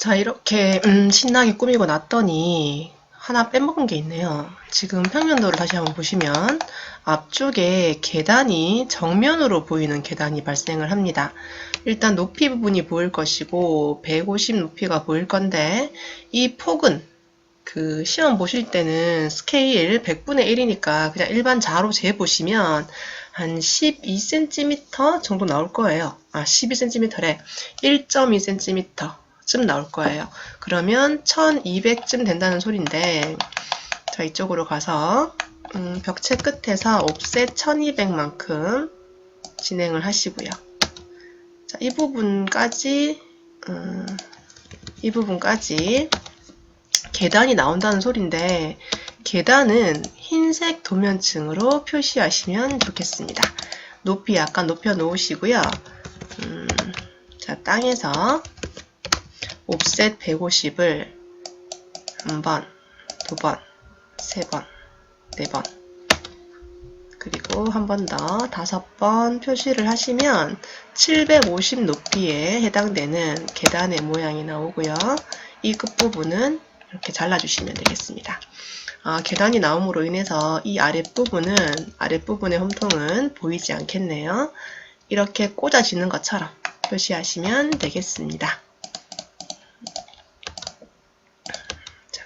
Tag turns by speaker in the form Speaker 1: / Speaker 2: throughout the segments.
Speaker 1: 자, 이렇게 음, 신나게 꾸미고 났더니 하나 빼먹은 게 있네요. 지금 평면도를 다시 한번 보시면 앞쪽에 계단이 정면으로 보이는 계단이 발생을 합니다. 일단 높이 부분이 보일 것이고 150 높이가 보일 건데 이 폭은 그 시험 보실 때는 스케일 100분의 1이니까 그냥 일반 자로 재보시면 한 12cm 정도 나올 거예요. 아, 12cm래. 1.2cm 쯤 나올 거예요. 그러면 1200쯤 된다는 소린데 자 이쪽으로 가서 음, 벽체 끝에서 옵셋 1200만큼 진행을 하시고요. 자, 이 부분까지 음, 이 부분까지 계단이 나온다는 소린데 계단은 흰색 도면층으로 표시하시면 좋겠습니다. 높이 약간 높여 놓으시고요. 음, 자, 땅에서 옵셋 150을 한 번, 두 번, 세 번, 네 번, 그리고 한 번 더 다섯 번 표시를 하시면 750 높이에 해당되는 계단의 모양이 나오고요. 이 끝부분은 이렇게 잘라주시면 되겠습니다. 아, 계단이 나옴으로 인해서 이 아랫부분은, 아랫부분의 홈통은 보이지 않겠네요. 이렇게 꽂아지는 것처럼 표시하시면 되겠습니다.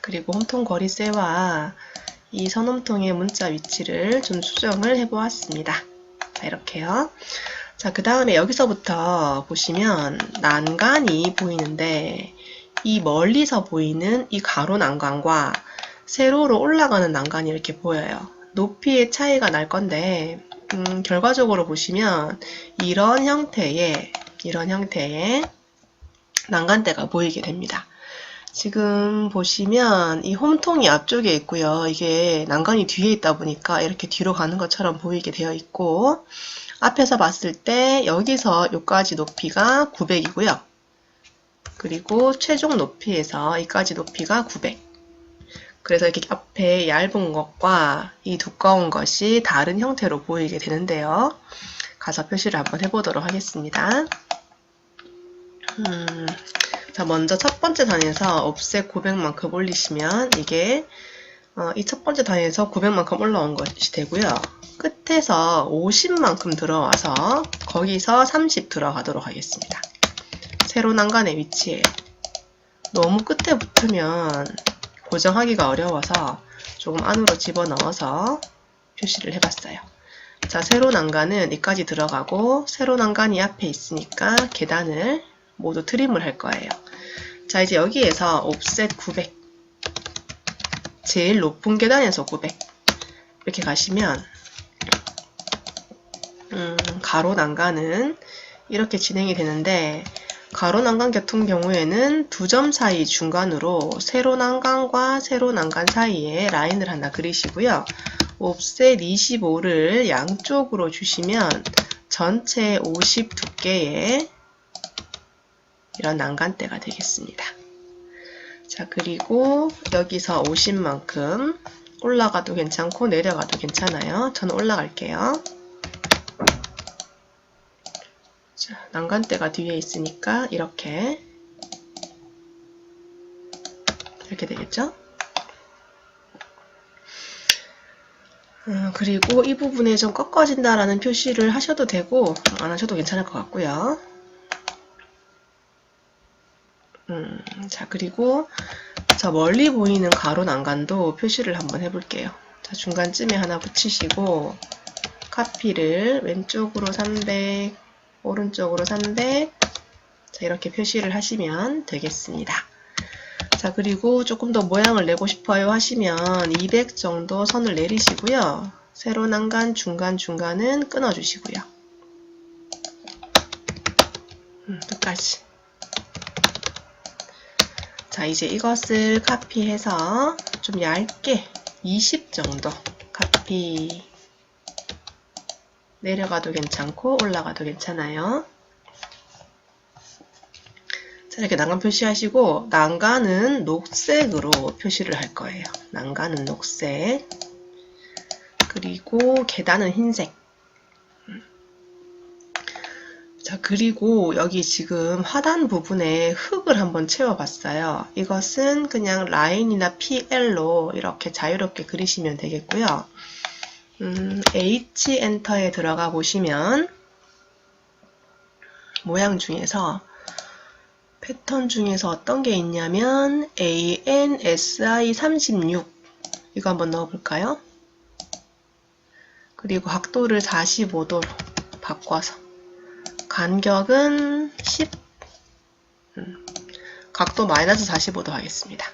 Speaker 1: 그리고 홈통 거리쇠와 이 선홈통의 문자 위치를 좀 수정을 해 보았습니다. 자, 이렇게요. 자, 그 다음에 여기서부터 보시면 난간이 보이는데 이 멀리서 보이는 이 가로 난간과 세로로 올라가는 난간이 이렇게 보여요. 높이의 차이가 날 건데 음, 결과적으로 보시면 이런 형태의 이런 형태의 난간대가 보이게 됩니다. 지금 보시면 이 홈통이 앞쪽에 있고요. 이게 난간이 뒤에 있다 보니까 이렇게 뒤로 가는 것처럼 보이게 되어 있고 앞에서 봤을 때 여기서 여기까지 높이가 900이고요. 그리고 최종 높이에서 이까지 높이가 900. 그래서 이렇게 앞에 얇은 것과 이 두꺼운 것이 다른 형태로 보이게 되는데요. 가서 표시를 한번 해보도록 하겠습니다. 음, 자, 먼저 첫 번째 단에서 옵셋 900만큼 올리시면 이게 어, 이 첫 번째 단에서 900만큼 올라온 것이 되고요. 끝에서 50만큼 들어와서 거기서 30 들어가도록 하겠습니다. 세로 난간의 위치에 너무 끝에 붙으면 고정하기가 어려워서 조금 안으로 집어넣어서 표시를 해봤어요. 자, 세로 난간은 여기까지 들어가고 세로 난간이 앞에 있으니까 계단을 모두 트림을 할 거예요. 자, 이제 여기에서 옵셋 900 제일 높은 계단에서 900 이렇게 가시면 음, 가로 난간은 이렇게 진행이 되는데 가로 난간 같은 경우에는 두 점 사이 중간으로 세로 난간과 세로 난간 사이에 라인을 하나 그리시고요. 옵셋 25를 양쪽으로 주시면 전체 50 두께의 이런 난간대가 되겠습니다. 자, 그리고 여기서 50만큼 올라가도 괜찮고 내려가도 괜찮아요. 저는 올라갈게요. 자, 난간대가 뒤에 있으니까 이렇게 이렇게 되겠죠? 어, 그리고 이 부분에 좀 꺾어진다라는 표시를 하셔도 되고 안 하셔도 괜찮을 것 같고요. 음, 자 그리고 저 멀리 보이는 가로 난간도 표시를 한번 해볼게요. 자 중간쯤에 하나 붙이시고 카피를 왼쪽으로 300 오른쪽으로 300 자, 이렇게 표시를 하시면 되겠습니다. 자, 그리고 조금 더 모양을 내고 싶어요 하시면 200 정도 선을 내리시고요. 세로 난간 중간중간은 끊어주시고요. 음, 끝까지. 자, 이제 이것을 카피해서 좀 얇게 20 정도 카피 내려가도 괜찮고 올라가도 괜찮아요. 자, 이렇게 난간 표시하시고 난간은 녹색으로 표시를 할 거예요. 난간은 녹색 그리고 계단은 흰색 자, 자, 그리고 여기 지금 하단 부분에 흙을 한번 채워봤어요. 이것은 그냥 라인이나 PL로 이렇게 자유롭게 그리시면 되겠고요. 음, H 엔터에 들어가 보시면 모양 중에서 패턴 중에서 어떤 게 있냐면 ANSI36 이거 한번 넣어볼까요? 그리고 각도를 45도로 바꿔서 간격은 10 음, 각도 마이너스 45도 하겠습니다.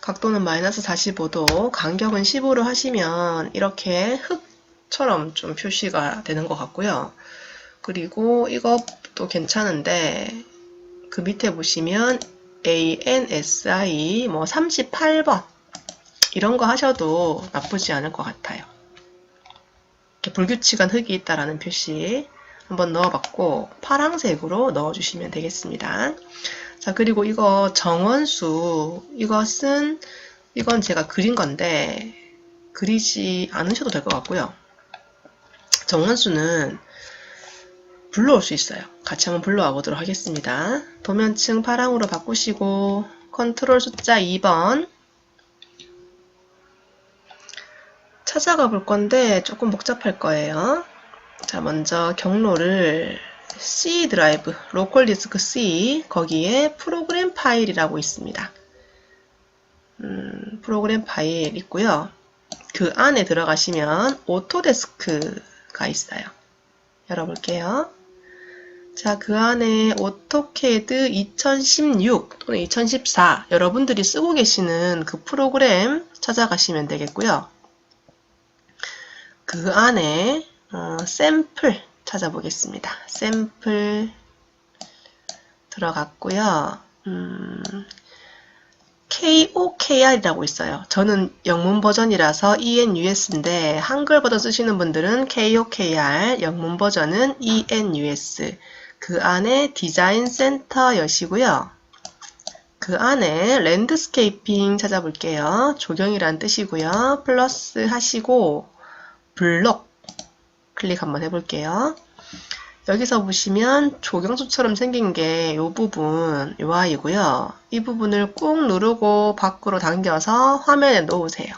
Speaker 1: 각도는 마이너스 45도, 간격은 15로 하시면 이렇게 흙처럼 좀 표시가 되는 것 같고요. 그리고 이것도 괜찮은데 그 밑에 보시면 ANSI 뭐 38번 이런 거 하셔도 나쁘지 않을 것 같아요. 이렇게 불규칙한 흙이 있다라는 표시 한번 넣어봤고 파랑색으로 넣어주시면 되겠습니다. 자 그리고 이거 정원수 이것은 이건 제가 그린 건데 그리지 않으셔도 될 것 같고요. 정원수는 불러올 수 있어요. 같이 한번 불러와 보도록 하겠습니다. 도면층 파랑으로 바꾸시고 컨트롤 숫자 2번 찾아가 볼 건데 조금 복잡할 거예요. 자, 먼저 경로를 C 드라이브, 로컬 디스크 C, 거기에 프로그램 파일이라고 있습니다. 음, 프로그램 파일 있고요. 그 안에 들어가시면 오토데스크가 있어요. 열어볼게요. 자, 그 안에 오토캐드 2016 또는 2014 여러분들이 쓰고 계시는 그 프로그램 찾아가시면 되겠고요. 그 안에 어, 샘플 찾아보겠습니다. 샘플 들어갔고요. 음, KOKR이라고 있어요. 저는 영문 버전이라서 ENUS인데 한글 버전 쓰시는 분들은 KOKR, 영문 버전은 ENUS. 그 안에 디자인 센터 여시고요. 그 안에 랜드스케이핑 찾아볼게요. 조경이란 뜻이고요. 플러스 하시고 블록 클릭 한번 해볼게요. 여기서 보시면 조경수처럼 생긴 게 이 부분, 이 아이고요. 이 부분을 꾹 누르고 밖으로 당겨서 화면에 놓으세요.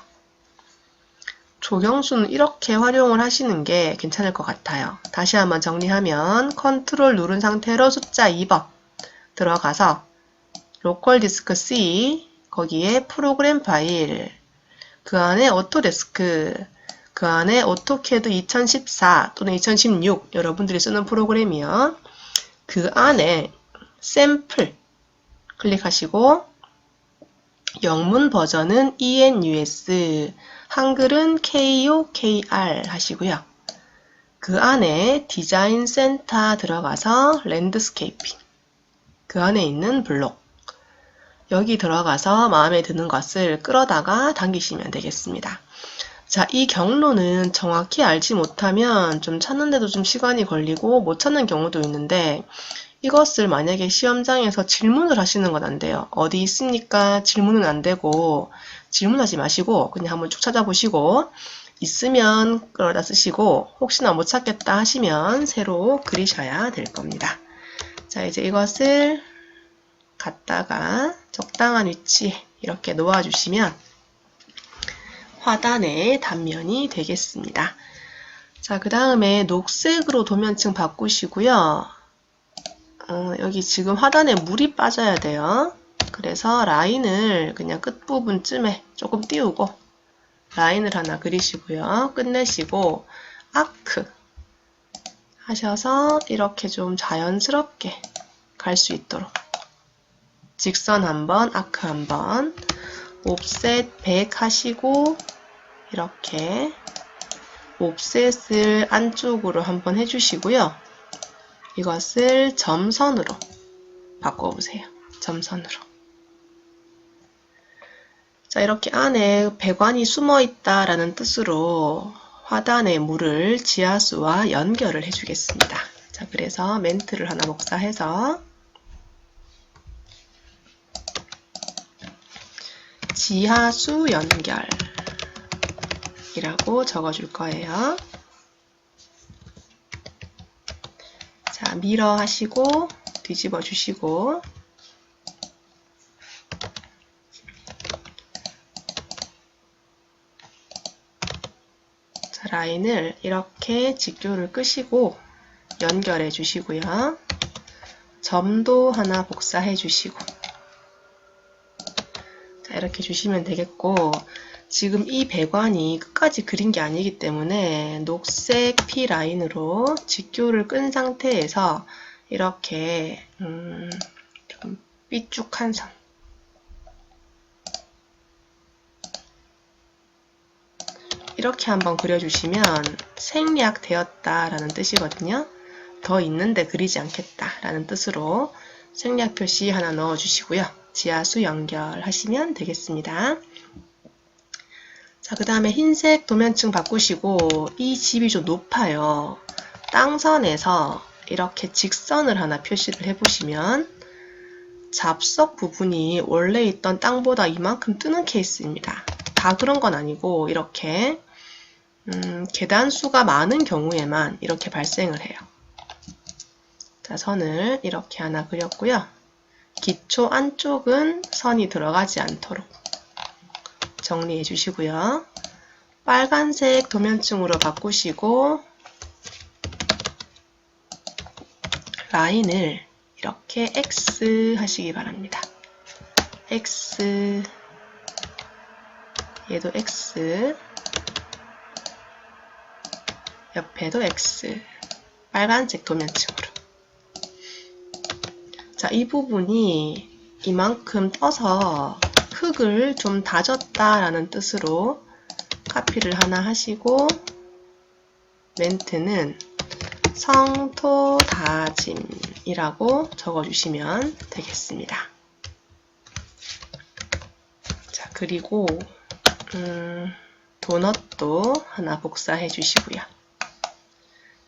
Speaker 1: 조경수는 이렇게 활용을 하시는 게 괜찮을 것 같아요. 다시 한번 정리하면 컨트롤 누른 상태로 숫자 2번 들어가서 로컬 디스크 C 거기에 프로그램 파일 그 안에 오토데스크 그 안에 오토캐드 2014 또는 2016 여러분들이 쓰는 프로그램이요. 그 안에 샘플 클릭하시고 영문 버전은 ENUS 한글은 KOKR 하시고요. 그 안에 디자인 센터 들어가서 랜드스케이핑 그 안에 있는 블록 여기 들어가서 마음에 드는 것을 끌어다가 당기시면 되겠습니다. 자, 이 경로는 정확히 알지 못하면 좀 찾는데도 좀 시간이 걸리고 못 찾는 경우도 있는데 이것을 만약에 시험장에서 질문을 하시는 건 안 돼요. 어디 있습니까? 질문은 안 되고 질문하지 마시고 그냥 한번 쭉 찾아보시고 있으면 끌어다 쓰시고 혹시나 못 찾겠다 하시면 새로 그리셔야 될 겁니다. 자, 이제 이것을 갖다가 적당한 위치에 이렇게 놓아주시면 화단의 단면이 되겠습니다. 자, 그 다음에 녹색으로 도면층 바꾸시고요. 어, 여기 지금 화단에 물이 빠져야 돼요. 그래서 라인을 그냥 끝부분쯤에 조금 띄우고 라인을 하나 그리시고요. 끝내시고 아크 하셔서 이렇게 좀 자연스럽게 갈 수 있도록 직선 한번, 아크 한번 옵셋 100 하시고 이렇게 옵셋을 안쪽으로 한번 해주시고요. 이것을 점선으로 바꿔보세요. 점선으로. 자, 이렇게 안에 배관이 숨어 있다라는 뜻으로 화단의 물을 지하수와 연결을 해주겠습니다. 자, 그래서 멘트를 하나 복사해서 지하수 연결 이라고 적어줄 거예요. 자, 자, 밀어 하시고 뒤집어 주시고 자, 라인을 이렇게 직교를 끄시고 연결해 주시고요. 점도 하나 복사해 주시고 자, 이렇게 주시면 되겠고 지금 이 배관이 끝까지 그린 게 아니기 때문에 녹색 P 라인으로 직교를 끈 상태에서 이렇게 음, 좀 삐쭉한 선 이렇게 한번 그려주시면 생략되었다 라는 뜻이거든요. 더 있는데 그리지 않겠다 라는 뜻으로 생략 표시 하나 넣어주시고요. 지하수 연결하시면 되겠습니다. 자, 그 다음에 흰색 도면층 바꾸시고 이 집이 좀 높아요. 땅선에서 이렇게 직선을 하나 표시를 해보시면 잡석 부분이 원래 있던 땅보다 이만큼 뜨는 케이스입니다. 다 그런 건 아니고 이렇게 음, 계단 수가 많은 경우에만 이렇게 발생을 해요. 자, 선을 이렇게 하나 그렸고요. 기초 안쪽은 선이 들어가지 않도록 정리해 주시고요. 빨간색 도면층으로 바꾸시고 라인을 이렇게 X 하시기 바랍니다. X 얘도 X 옆에도 X 빨간색 도면층으로 자, 이 부분이 이만큼 떠서 흙을 좀 다졌다 라는 뜻으로 카피를 하나 하시고 멘트는 성토 다짐이라고 적어주시면 되겠습니다. 자, 그리고 음, 도넛도 하나 복사해 주시고요.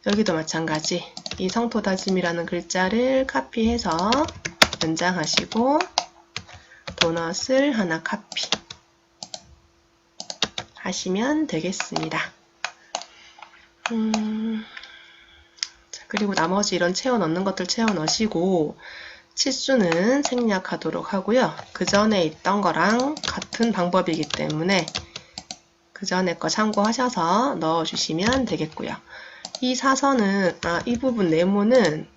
Speaker 1: 여기도 마찬가지 이 성토 다짐이라는 글자를 카피해서 연장하시고 도넛을 하나 카피 하시면 되겠습니다. 음, 자, 그리고 나머지 이런 채워 넣는 것들 채워 넣으시고 치수는 생략하도록 하고요. 그 전에 있던 거랑 같은 방법이기 때문에 그 전에 거 참고하셔서 넣어주시면 되겠고요. 이 사선은, 아, 이 부분 네모는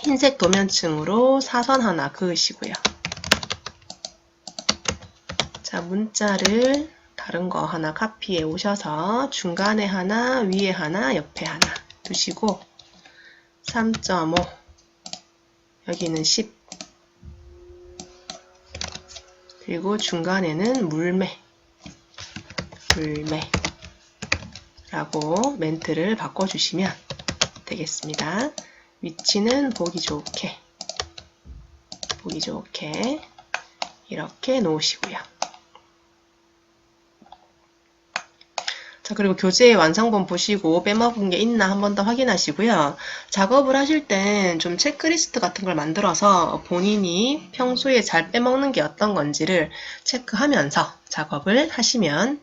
Speaker 1: 흰색 도면층으로 사선 하나 그으시고요. 자, 문자를 다른 거 하나 카피해 오셔서 중간에 하나, 위에 하나, 옆에 하나 두시고 3.5 여기는 10 그리고 중간에는 물매. 물매. 라고 멘트를 바꿔주시면 되겠습니다. 위치는 보기 좋게. 보기 좋게. 이렇게 놓으시고요. 자, 그리고 교재의 완성본 보시고 빼먹은 게 있나 한 번 더 확인하시고요. 작업을 하실 땐 좀 체크리스트 같은 걸 만들어서 본인이 평소에 잘 빼먹는 게 어떤 건지를 체크하면서 작업을 하시면